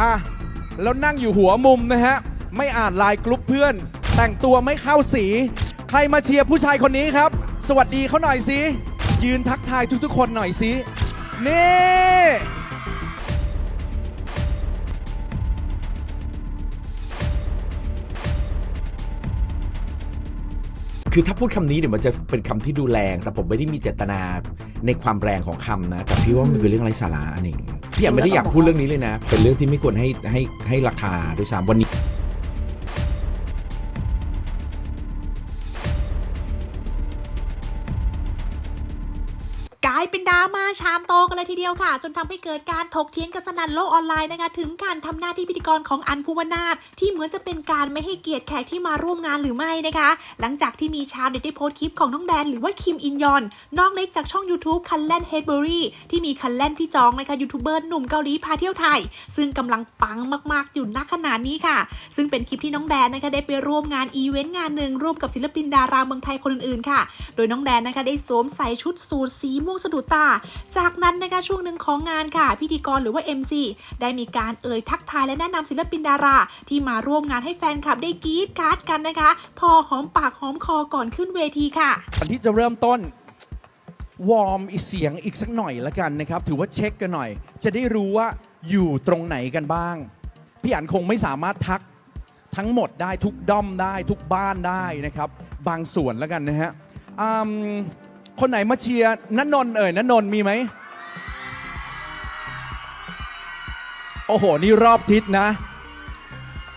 อะแล้วนั่งอยู่หัวมุมนะฮะ ไม่อ่านไลน์กรุ๊ปเพื่อน แต่งตัวไม่เข้าสี ใครมาเชียร์ผู้ชายคนนี้ครับ สวัสดีเขาหน่อยสิยืนทักทายทุกๆ คนหน่อยสินี่คือถ้าพูดคำนี้เดี๋ยวมันจะเป็นคำที่ดูแรง แต่ผมไม่ได้มีเจตนาในความแรงของคำนะ แต่พี่ว่ามันเป็นเรื่องไร้สาระอันหนึ่ง พี่แอมไม่ได้อยากพูดเรื่องนี้เลยนะ เป็นเรื่องที่ไม่ควรให้ให้ให้ราคาด้วยซ้ำวันนี้ามาชามโตกันเลยทีเดียวค่ะ จนทำให้เกิดการถกเถียงกันสนั่นโลกออนไลน์นะคะ ถึงการทำหน้าที่พิธีกรของอันภูวนาถที่เหมือนจะเป็นการไม่ให้เกียรติแขกที่มาร่วมงานหรือไม่นะคะ หลังจากที่มีชาวเน็ตได้โพสต์คลิปของน้องแดนหรือว่าคิมอินยอนน้องเล็กจากช่อง YouTube คันแลนเฮดเบอรี่ที่มีคันแลนพี่จองนะคะยูทูบเบอร์หนุ่มเกาหลีพาเที่ยวไทย ซึ่งกำลังปังมากๆอยู่ณขณะนี้ค่ะ ซึ่งเป็นคลิปที่น้องแดนนะคะได้ไปร่วมงานอีเวนต์งานหนึ่งร่วมกับศิลปินดาราเมืองไทยคนอื่นๆค่ะ โดยน้องแดนนะคะได้สวมใส่ชุดสูทสีม่วงสะดุดตาจากนั้นนะคะช่วงหนึ่งของงานค่ะ พิธีกรหรือว่า MC ได้มีการเอ่ยทักทายและแนะนำศิลปินดารา ที่มาร่วมงานให้แฟนคลับได้กรี๊ดการ์ดกันนะคะ พอหอมปากหอมคอก่อนขึ้นเวทีค่ะก่อนที่จะเริ่มต้นวอร์มอีเสียงอีกสักหน่อยละกันนะครับ ถือว่าเช็คกันหน่อย จะได้รู้ว่าอยู่ตรงไหนกันบ้าง พี่อันคงไม่สามารถทักทั้งหมดได้ทุกด้อมได้ทุกบ้านได้นะครับ บางส่วนละกันนะฮะอืม คนไหนมาเชียร์นันนน์เอ่ยนันนน์มีไหมโอ้โห นี่รอบทิศนะ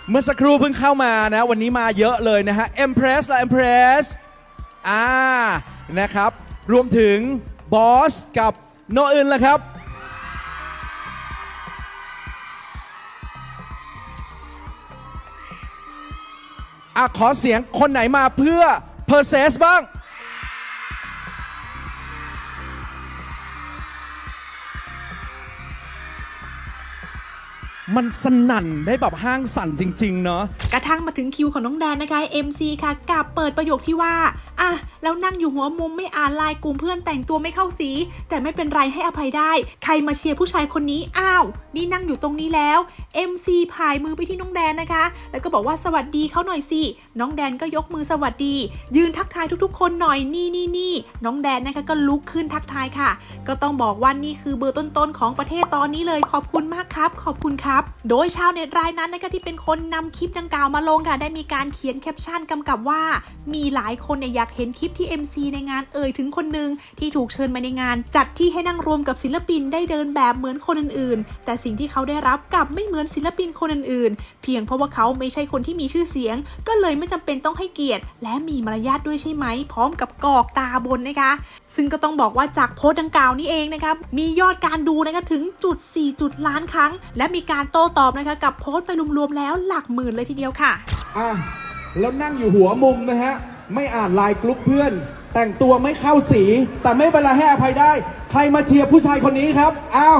เมื่อสักครู่เพิ่งเข้ามานะ วันนี้มาเยอะเลยนะฮะ Empress และ Empress อ่านะครับ รวมถึงบอสกับโนอื่นละครับอะขอเสียงคนไหนมาเพื่อ p e r s e s บ้าง มันสนั่นได้แบบห้างสั่นจริง ๆ เนาะ กระทั่งมาถึงคิวของน้องแดนนะคะ MC ค่ะกับเปิดประโยคที่ว่า อะแล้วนั่งอยู่หัวมุมไม่อ่านไลน์กลุ่มเพื่อนแต่งตัวไม่เข้าสี แต่ไม่เป็นไรให้อภัยได้ ใครมาเชียร์ผู้ชายคนนี้อ้าว นี่นั่งอยู่ตรงนี้แล้ว MC พายมือไปที่น้องแดนนะคะ แล้วก็บอกว่าสวัสดีเขาหน่อยสิน้องแดนก็ยกมือสวัสดี ยืนทักทายทุกๆ คนหน่อยนี่นี่นี่น้องแดนนะคะก็ลุกขึ้นทักทายค่ะ ก็ต้องบอกว่านี่คือเบอร์ต้นๆของประเทศตอนนี้เลยขอบคุณมากครับ ขอบคุณครับ โดยชาวเน็ตรายนั้นนะคะที่เป็นคนนำคลิปดังกล่าวมาลงค่ะ ได้มีการเขียนแคปชั่นกำกับว่า มีหลายคนเนี่ยอยากเห็นคลิปที่ MC ในงานเอ่ยถึงคนหนึ่งที่ถูกเชิญมาในงาน จัดที่ให้นั่งรวมกับศิลปินได้เดินแบบเหมือนคนอื่นๆ แต่สิ่งที่เขาได้รับกลับไม่เหมือนศิลปินคนอื่นๆ เพียงเพราะว่าเขาไม่ใช่คนที่มีชื่อเสียง ก็เลยไม่จำเป็นต้องให้เกียรติ และมีมารยาทด้วยใช่ไหม พร้อมกับกอกตาบนนะคะ ซึ่งก็ต้องบอกว่าจากโพสต์ดังกล่าวนี้เองนะคะมียอดการดูนะคะถึงจุด4จุดล้านครั้ง และมีการโต้ตอบนะคะกับโพสต์ไปรวมๆแล้วหลักหมื่นเลยทีเดียวค่ะอะแล้วนั่งอยู่หัวมุมนะฮะ ไม่อ่านไลน์กรุ๊ปเพื่อน แต่งตัวไม่เข้าสี แต่ไม่เป็นไรให้อภัยได้ ใครมาเชียร์ผู้ชายคนนี้ครับอ้าว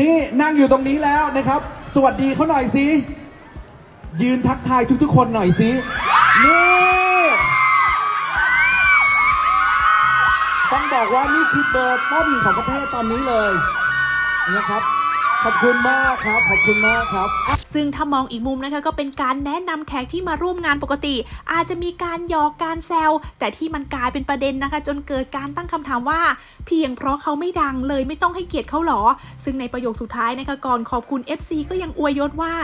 นี่นั่งอยู่ตรงนี้แล้วนะครับ สวัสดีเขาหน่อยสิยืนทักทายทุกๆ คนหน่อยสินี่ต้องบอกว่านี่คือเบอร์ต้นของประเทศตอนนี้เลยนะครับ ขอบคุณมากครับ ขอบคุณมากครับ ซึ่งถ้ามองอีกมุมนะคะก็เป็นการแนะนำแขกที่มาร่วมงานปกติ อาจจะมีการหยอกการแซวแต่ที่มันกลายเป็นประเด็นนะคะ จนเกิดการตั้งคำถามว่า เพียงเพราะเขาไม่ดังเลยไม่ต้องให้เกียรติเขาหรอ ซึ่งในประโยคสุดท้ายนะคะก่อนขอบคุณ FC ก็ยังอวยยศว่า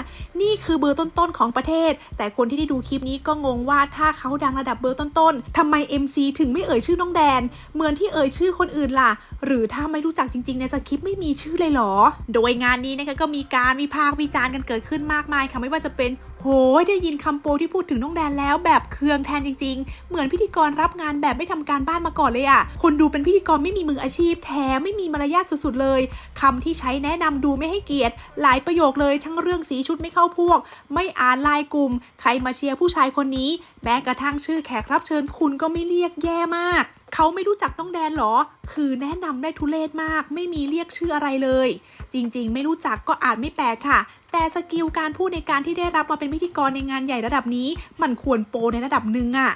นี่คือเบอร์ต้นๆของประเทศ แต่คนที่ได้ดูคลิปนี้ก็งงว่าถ้าเขาดังระดับเบอร์ต้นๆทำไม MC ถึงไม่เอ่ยชื่อน้องแดน เหมือนที่เอ่ยชื่อคนอื่นล่ะ หรือถ้าไม่รู้จักจริงๆในสคริปต์ไม่มีชื่อเลยหรอ โดยงานนี้นะคะก็มีการวิพากษ์วิจารณ์กันเกิดขึ้นมากมายค่ะไม่ว่าจะเป็นโหยได้ยินคำโปรที่พูดถึงน้องแดนแล้วแบบเคืองแทนจริง ๆ เหมือนพิธีกรรับงานแบบไม่ทำการบ้านมาก่อนเลยอะ่ะ คนดูเป็นพิธีกรไม่มีมืออาชีพแถมไม่มีมารยาทสุดๆเลยคำที่ใช้แนะนำดูไม่ให้เกียรติ หลายประโยคเลยทั้งเรื่องสีชุดไม่เข้าพวก ไม่อ่านไลายกลุ่ม ใครมาเชียร์ผู้ชายคนนี้ แม้กระทั่งชื่อแขกรับเชิญคุณก็ไม่เรียกแย่มาก เขาไม่รู้จักน้องแดนเหรอ คือแนะนำได้ทุเลศมาก ไม่มีเรียกชื่ออะไรเลย จริงๆ ไม่รู้จักก็อาจไม่แปลกค่ะ แต่สกิลการพูดในการที่ได้รับมาเป็นพิธีกรในงานใหญ่ระดับนี้ มันควรโปรในระดับหนึ่งอะ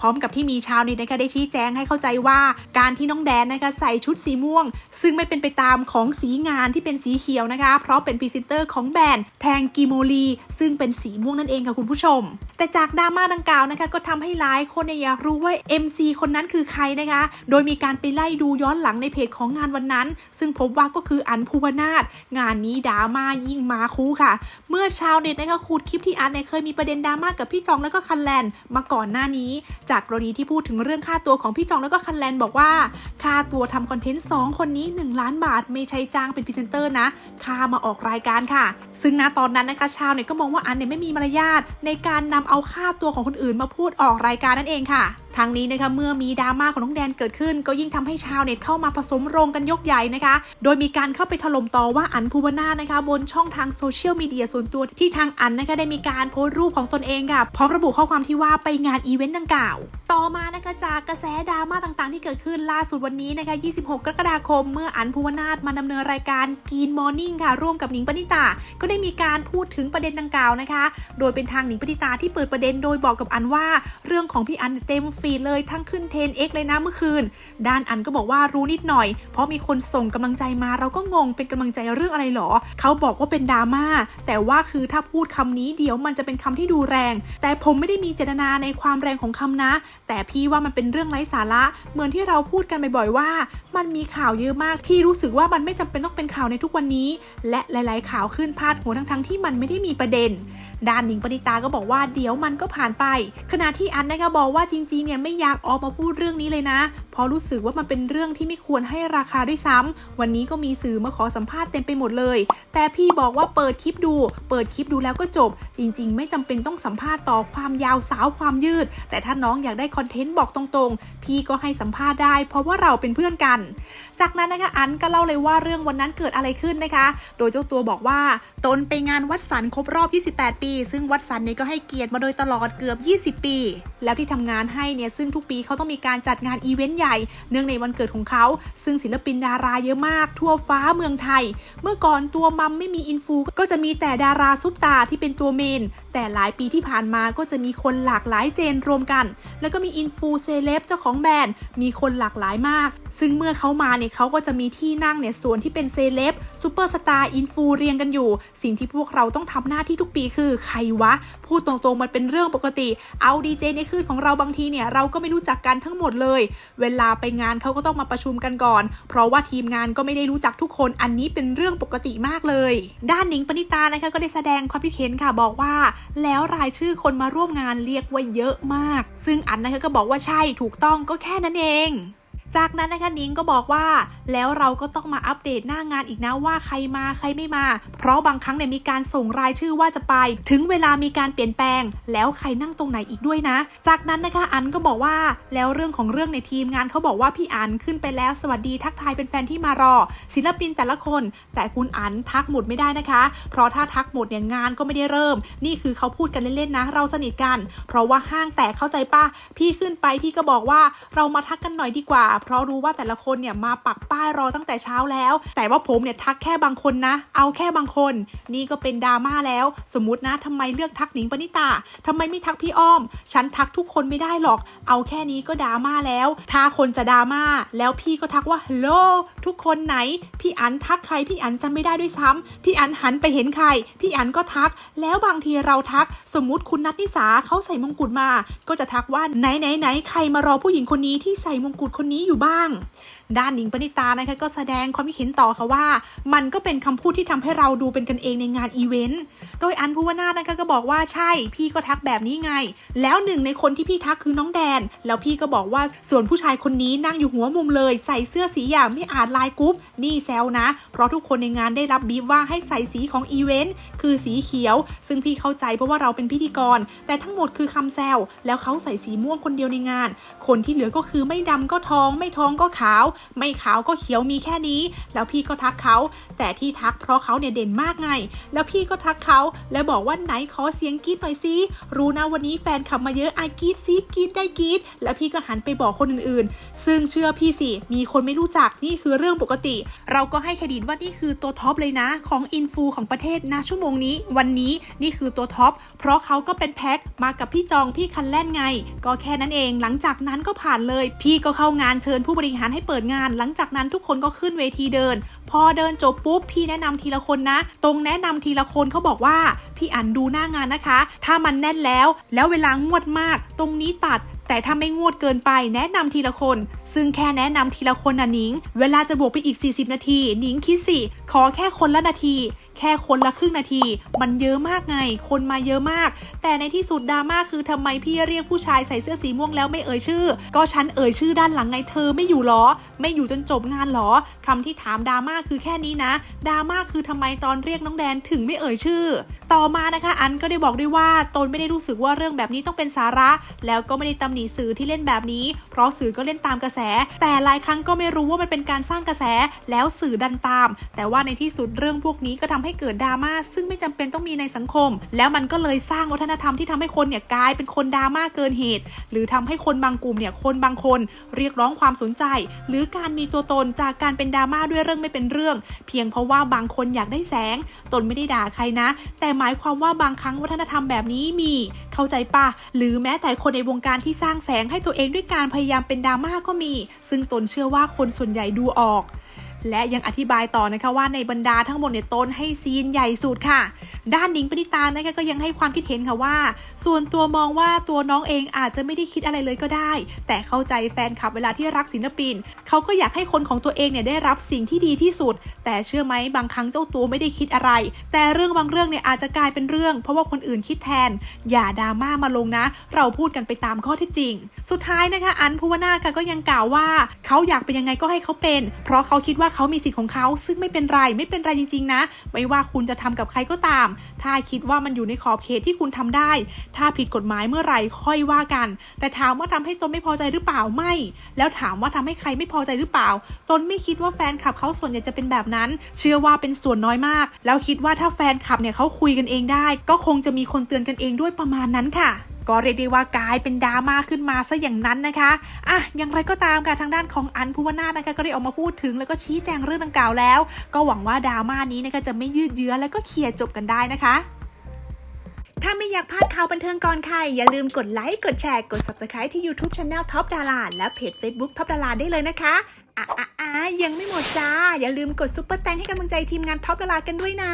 พร้อมกับที่มีชาวเน็ตนะคะได้ชี้แจงให้เข้าใจว่า การที่น้องแดนนะคะใส่ชุดสีม่วง ซึ่งไม่เป็นไปตามของสีงานที่เป็นสีเขียวนะคะ เพราะเป็นพรีเซนเตอร์ของแบรนด์แทงกิโมลีซึ่งเป็นสีม่วงนั่นเองค่ะคุณผู้ชม แต่จากดราม่าดังกล่าวนะคะ ก็ทำให้หลายคนเนี่ยอยากรู้ว่า MC คนนั้นคือใครนะคะ โดยมีการไปไล่ดูย้อนหลังในเพจของงานวันนั้น ซึ่งพบว่าก็คืออันภูวนาถงานนี้ดราม่ายิ่งมาคู่ค่ะ เมื่อชาวเน็ตนะคะขุดคลิปที่อันเนี่ยเคยมีประเด็นดราม่ากับพี่จองแล้วก็คันแลนมาก่อนหน้านี้จากกรณีที่พูดถึงเรื่องค่าตัวของพี่จองแล้วก็คันแลนบอกว่า ค่าตัวทำคอนเทนต์ 2 คนนี้ 1 ล้านบาท ไม่ใช่จ้างเป็นพรีเซนเตอร์นะ ค่ามาออกรายการค่ะ ซึ่งณตอนนั้นนะคะชาวเน็ตก็มองว่าอันเนี่ยไม่มีมารยาทในการนำเอาค่าตัวของคนอื่นมาพูดออกรายการนั่นเองค่ะทางนี้นะคะเมื่อมีดราม่าของน้องแดนเกิดขึ้น ก็ยิ่งทำให้ชาวเน็ตเข้ามาผสมโรงกันยกใหญ่นะคะ โดยมีการเข้าไปถล่มต่อว่าอันภูวนานะคะ บนช่องทางโซเชียลมีเดียส่วนตัวที่ทางอันนะคะได้มีการโพสต์รูปของตนเองค่ะพร้อมระบุข้อความที่ว่าไปงานอีเวนต์ดังกล่าว ต่อมานะคะจากกระแสดราม่าต่างๆ ที่เกิดขึ้นล่าสุดวันนี้นะคะ 26 กรกฎาคม เมื่ออันภูวนาถมาดำเนินรายการกีนมอร์นิ่งค่ะร่วมกับหนิงปณิตา ก็ได้มีการพูดถึงประเด็นดังกล่าวนะคะ โดยเป็นทางหนิงปณิตาที่เปิดประเด็นโดยบอกกับอันว่า เรื่องของพี่อันเต็มฟีดเลยทั้งขึ้นเทน X เลยนะเมื่อคืน ด้านอันก็บอกว่ารู้นิดหน่อย เพราะมีคนส่งกำลังใจมาเราก็งงเป็นกำลังใจเรื่องอะไรหรอ เขาบอกว่าเป็นดราม่าแต่ว่าคือถ้าพูดคำนี้เดี๋ยวมันจะเป็นคำที่ดูแรง แต่ผมไม่ได้มีเจตนาในความแรงของคำนะ แต่พี่ว่ามันเป็นเรื่องไร้สาระ เหมือนที่เราพูดกันบ่อยๆว่า มันมีข่าวเยอะมากที่รู้สึกว่ามันไม่จำเป็นต้องเป็นข่าวในทุกวันนี้ และหลาย ๆ ข่าวขึ้นพาดหัวทั้งๆที่มันไม่ได้มีประเด็นด้านหนิงปณิตาก็บอกว่าเดี๋ยวมันก็ผ่านไป ขณะที่อันนะคะบอกว่าจริงๆเนี่ยไม่อยากออกมาพูดเรื่องนี้เลยนะ เพราะรู้สึกว่ามันเป็นเรื่องที่ไม่ควรให้ราคาด้วยซ้ำวันนี้ก็มีสื่อมาขอสัมภาษณ์เต็มไปหมดเลย แต่พี่บอกว่าเปิดคลิปดู เปิดคลิปดูแล้วก็จบ จริง ๆ ไม่จำเป็นต้องสัมภาษณ์ต่อความยาวสาวความยืด แต่ถ้าน้องอยากได้คอนเทนต์บอกตรงๆ พี่ก็ให้สัมภาษณ์ได้ เพราะว่าเราเป็นเพื่อนกัน จากนั้นนะคะอันก็เล่าเลยว่าเรื่องวันนั้นเกิดอะไรขึ้นนะคะ โดยเจ้าตัวบอกว่าตนไปงานวัดสันครบรอบ 28 ปี ซึ่งวัดสันเนี่ยก็ให้เกียรติมาโดยตลอดเกือบ 20 ปี แล้วที่ทำงานให้เนี่ยซึ่งทุกปีเขาต้องมีการจัดงานอีเวนต์ใหญ่ เนื่องในวันเกิดของเขา ซึ่งศิลปินดาราเยอะมาก ทั่วฟ้าเมืองไทย เมื่อก่อนตัวมัมไม่มีอินฟูก็จะมีแต่ดาราซุปตาที่เป็นตัวเมน แต่หลายปีที่ผ่านมาก็จะมีคนหลากหลายเจนรวมกัน แล้วก็มีอินฟูเซเลบเจ้าของแบรนด์มีคนหลากหลายมาก ซึ่งเมื่อเขามาเนี่ยเขาก็จะมีที่นั่งเนี่ยส่วนที่เป็นเซเลบซูเปอร์สตาร์อินฟูเรียงกันอยู่ สิ่งที่พวกเราต้องทำหน้าที่ทุกปีคือ ใครวะ พูดตรงๆมันเป็นเรื่องปกติ เอาดีเจในคลื่นของเราบางทีเนี่ยเราก็ไม่รู้จักกันทั้งหมดเลย เวลาไปงานเขาก็ต้องมาประชุมกันก่อน เพราะว่าทีมงานก็ไม่ได้รู้จักทุกคนอันนี้เป็นเรื่องปกติมากเลย ด้านหนิงปณิตานะคะก็ได้แสดงความคิดเห็นค่ะบอกว่า แล้วรายชื่อคนมาร่วมงานเรียกว่าเยอะมาก ซึ่งอันนะคะก็บอกว่าใช่ถูกต้องก็แค่นั้นเอง จากนั้นนะคะนิ้งก็บอกว่า แล้วเราก็ต้องมาอัปเดตหน้างานอีกนะว่าใครมาใครไม่มา เพราะบางครั้งเนี่ยมีการส่งรายชื่อว่าจะไป ถึงเวลามีการเปลี่ยนแปลง แล้วใครนั่งตรงไหนอีกด้วยนะ จากนั้นนะคะอันก็บอกว่าแล้วเรื่องของเรื่องในทีมงานเขาบอกว่าพี่อันขึ้นไปแล้วสวัสดีทักทายเป็นแฟนที่มารอ ศิลปินแต่ละคน แต่คุณอันทักหมดไม่ได้นะคะ เพราะถ้าทักหมดเนี่ยงานก็ไม่ได้เริ่ม นี่คือเขาพูดกันเล่นๆนะ เราสนิทกัน เพราะว่าห้างแตกเข้าใจปะพี่ขึ้นไปพี่ก็บอกว่าเรามาทักกันหน่อยดีกว่าเพราะรู้ว่าแต่ละคนเนี่ยมาปักป้ายรอตั้งแต่เช้าแล้ว แต่ว่าผมเนี่ยทักแค่บางคนนะ เอาแค่บางคน นี่ก็เป็นดราม่าแล้ว สมมตินะทำไมเลือกทักหนิงปณิตาทำไมไม่ทักพี่อ้อม ฉันทักทุกคนไม่ได้หรอก เอาแค่นี้ก็ดราม่าแล้ว ถ้าคนจะดราม่าแล้วพี่ก็ทักว่าฮัลโหลทุกคนไหน พี่อันทักใครพี่อันจำไม่ได้ด้วยซ้ำพี่อันหันไปเห็นใคร พี่อันก็ทัก แล้วบางทีเราทัก สมมติคุณนัทนิสาเขาใส่มงกุฎมา ก็จะทักว่าไหนไหนไหนใครมารอผู้หญิงคนนี้ที่ใส่มงกุฎคนนี้อยู่บ้าง ด้านหนิงปณิตานะคะก็แสดงความคิดเห็นต่อค่ะว่า มันก็เป็นคำพูดที่ทำให้เราดูเป็นกันเองในงานอีเวนต์ โดยอันภูวนาถนะคะก็บอกว่าใช่พี่ก็ทักแบบนี้ไง แล้วหนึ่งในคนที่พี่ทักคือน้องแดน แล้วพี่ก็บอกว่าส่วนผู้ชายคนนี้นั่งอยู่หัวมุมเลย ใส่เสื้อสีอย่างไม่อ่านลายกรุ๊ปนี่แซวนะ เพราะทุกคนในงานได้รับบีฟว่าให้ใส่สีของอีเวนต์คือสีเขียว ซึ่งพี่เข้าใจเพราะว่าเราเป็นพิธีกร แต่ทั้งหมดคือคำแซวแล้วเขาใส่สีม่วงคนเดียวในงาน คนที่เหลือก็คือไม่ดำก็ทองไม่ท้องก็ขาว ไม่ขาวก็เขียวมีแค่นี้ แล้วพี่ก็ทักเขา แต่ที่ทักเพราะเขาเนี่ยเด่นมากไง แล้วพี่ก็ทักเขา แล้วบอกว่าไหนขอเสียงกรีดหน่อยสิรู้นะวันนี้แฟนขับมาเยอะอากรีดซิกรีดได้กรีดแล้วพี่ก็หันไปบอกคนอื่นๆ ซึ่งเชื่อพี่สิมีคนไม่รู้จักนี่คือเรื่องปกติ เราก็ให้เครดิตว่านี่คือตัวท็อปเลยนะ ของอินฟูของประเทศนะชั่วโมงนี้ วันนี้นี่คือตัวท็อปเพราะเขาก็เป็นแพ็คมากับพี่จองพี่คันแล่นไง ก็แค่นั้นเองหลังจากนั้นก็ผ่านเลย พี่ก็เข้างานเชิญผู้บริหารให้เปิดงาน หลังจากนั้นทุกคนก็ขึ้นเวทีเดิน พอเดินจบปุ๊บพี่แนะนำทีละคนนะ ตรงแนะนำทีละคนเขาบอกว่า พี่อันดูหน้างานนะคะ ถ้ามันแน่นแล้ว แล้วเวลางวดมาก ตรงนี้ตัด แต่ถ้าไม่งวดเกินไปแนะนำทีละคน ซึ่งแค่แนะนำทีละคนนะนิง เวลาจะบวกไปอีก 40 นาที นิงคิดสิ ขอแค่คนละนาที แค่คนละครึ่งนาที มันเยอะมากไง คนมาเยอะมาก แต่ในที่สุดดราม่าคือทำไมพี่เรียกผู้ชายใส่เสื้อสีม่วงแล้วไม่เอ่ยชื่อ ก็ฉันเอ่ยชื่อด้านหลังไงเธอไม่อยู่หรอ ไม่อยู่จนจบงานหรอคำที่ถามดราม่าคือแค่นี้นะดราม่าคือทำไมตอนเรียกน้องแดนถึงไม่เอ่ยชื่อ ต่อมานะคะ อันก็ได้บอกด้วยว่าตนไม่ได้รู้สึกว่าเรื่องแบบนี้ต้องเป็นสาระ แล้วก็ไม่ได้ตำหนิสื่อที่เล่นแบบนี้ เพราะสื่อก็เล่นตามกระแส แต่หลายครั้งก็ไม่รู้ว่ามันเป็นการสร้างกระแสแล้วสื่อดันตาม แต่ว่าในที่สุดเรื่องพวกนี้ก็ทำให้เกิดดราม่าซึ่งไม่จำเป็นต้องมีในสังคม แล้วมันก็เลยสร้างวัฒนธรรมที่ทำให้คนเนี่ยกลายเป็นคนดราม่าเกินเหตุ หรือทำให้คนบางกลุ่มเนี่ยคนบางคนเรียกร้องความสนใจ หรือการมีตัวตนจากการเป็นดราม่าด้วยเรื่องไม่เป็นเรื่อง เพียงเพราะว่าบางคนอยากได้แสง ตนไม่ได้ด่าใครนะ แต่หมายความว่าบางครั้งวัฒนธรรมแบบนี้มี เข้าใจปะหรือแม้แต่คนในวงการที่สร้างแสงให้ตัวเองด้วยการพยายามเป็นดราม่าก็มี ซึ่งตนเชื่อว่าคนส่วนใหญ่ดูออก และยังอธิบายต่อนะคะว่าในบรรดาทั้งหมดเนี่ยตนให้ซีนใหญ่สุดค่ะ ด้านหนิงปณิตานะคะก็ยังให้ความคิดเห็นค่ะว่า ส่วนตัวมองว่าตัวน้องเองอาจจะไม่ได้คิดอะไรเลยก็ได้ แต่เข้าใจแฟนคลับเวลาที่รักศิลปิน เขาก็อยากให้คนของตัวเองเนี่ยได้รับสิ่งที่ดีที่สุด แต่เชื่อไหมบางครั้งเจ้าตัวไม่ได้คิดอะไร แต่เรื่องบางเรื่องเนี่ยอาจจะกลายเป็นเรื่อง เพราะว่าคนอื่นคิดแทน อย่าดราม่ามาลงนะ เราพูดกันไปตามข้อเท็จจริง สุดท้ายนะคะ อันภูวนาถค่ะก็ยังกล่าวว่า เขาอยากเป็นยังไงก็ให้เขาเป็น เพราะเขาคิดว่าเขามีสิทธิ์ของเขาซึ่งไม่เป็นไรไม่เป็นไรจริง ๆ นะ ไม่ว่าคุณจะทำกับใครก็ตาม ถ้าคิดว่ามันอยู่ในขอบเขตที่คุณทำได้ ถ้าผิดกฎหมายเมื่อไหร่ค่อยว่ากัน แต่ถามว่าทำให้ตนไม่พอใจหรือเปล่าไม่ แล้วถามว่าทำให้ใครไม่พอใจหรือเปล่า ตนไม่คิดว่าแฟนคลับเขาส่วนใหญ่จะเป็นแบบนั้น เชื่อว่าเป็นส่วนน้อยมาก แล้วคิดว่าถ้าแฟนคลับเนี่ยเขาคุยกันเองได้ ก็คงจะมีคนเตือนกันเองด้วยประมาณนั้นค่ะ ก็เรียกได้ว่ากลายเป็นดราม่าขึ้นมาซะอย่างนั้นนะคะอะอย่างไรก็ตามค่ะทางด้านของอันภูวนาถนะคะก็ได้ออกมาพูดถึงแล้วก็ชี้แจงเรื่องดังกล่าวแล้ว ก็หวังว่าดราม่านี้นะคะจะไม่ยืดเยื้อแล้วก็เคลียร์จบกันได้นะคะถ้าไม่อยากพลาดข่าวบันเทิงก่อนใคร อย่าลืมกดไลค์ กดแชร์ กด Subscribe ที่ YouTube Channel Top ดาราและเพจ Facebook Top ดาราได้เลยนะคะ อะอะอะยังไม่หมดจ้า อย่าลืมกดซุปเปอร์แตงให้กำลังใจทีมงาน Top ดารากันด้วยนะ